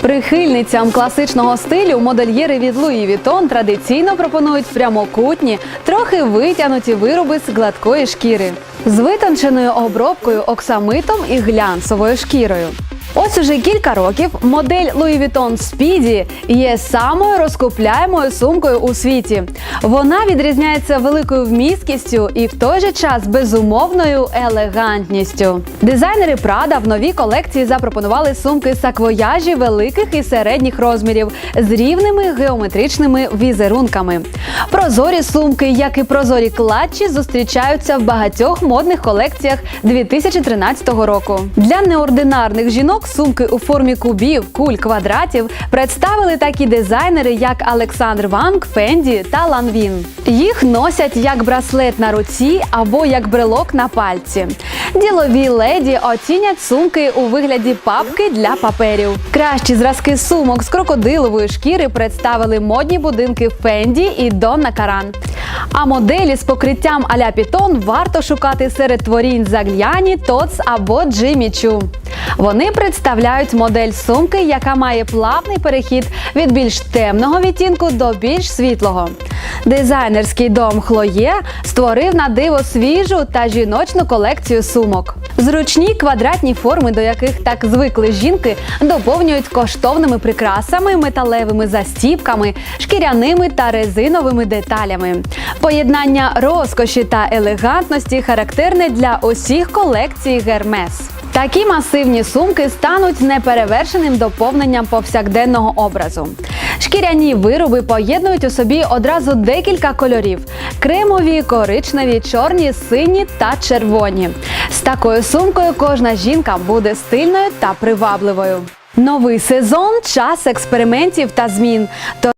Прихильницям класичного стилю модельєри від Луї Вітон традиційно пропонують прямокутні, трохи витягнуті вироби з гладкої шкіри з витонченою обробкою оксамитом і глянцевою шкірою. Ось уже кілька років модель Louis Vuitton Speedy є самою розкупляємою сумкою у світі. Вона відрізняється великою вмісткістю і в той же час безумовною елегантністю. Дизайнери Prada в новій колекції запропонували сумки саквояжі великих і середніх розмірів з рівними геометричними візерунками. Прозорі сумки, як і прозорі клатчі, зустрічаються в багатьох модних колекціях 2013 року. Для неординарних жінок сумки у формі кубів, куль, квадратів представили такі дизайнери, як Олександр Ванг, Фенді та Ланвін. Їх носять як браслет на руці або як брелок на пальці. Ділові леді оцінять сумки у вигляді папки для паперів. Кращі зразки сумок з крокодилової шкіри представили модні будинки Фенді і Донна Каран. А моделі з покриттям а-ля Пітон варто шукати серед творінь Загліані, Тоц або Джиммі Чу. Вони представляють модель сумки, яка має плавний перехід від більш темного відтінку до більш світлого. Дизайнерський дом Хлоє створив на диво свіжу та жіночну колекцію сумок. Зручні квадратні форми, до яких так звикли жінки, доповнюють коштовними прикрасами, металевими застіпками, шкіряними та резиновими деталями. Поєднання розкоші та елегантності характерне для усіх колекцій Гермес. Такі масивні сумки стануть неперевершеним доповненням повсякденного образу. Шкіряні вироби поєднують у собі одразу декілька кольорів: кремові, коричневі, чорні, сині та червоні. З такою сумкою кожна жінка буде стильною та привабливою. Новий сезон час експериментів та змін.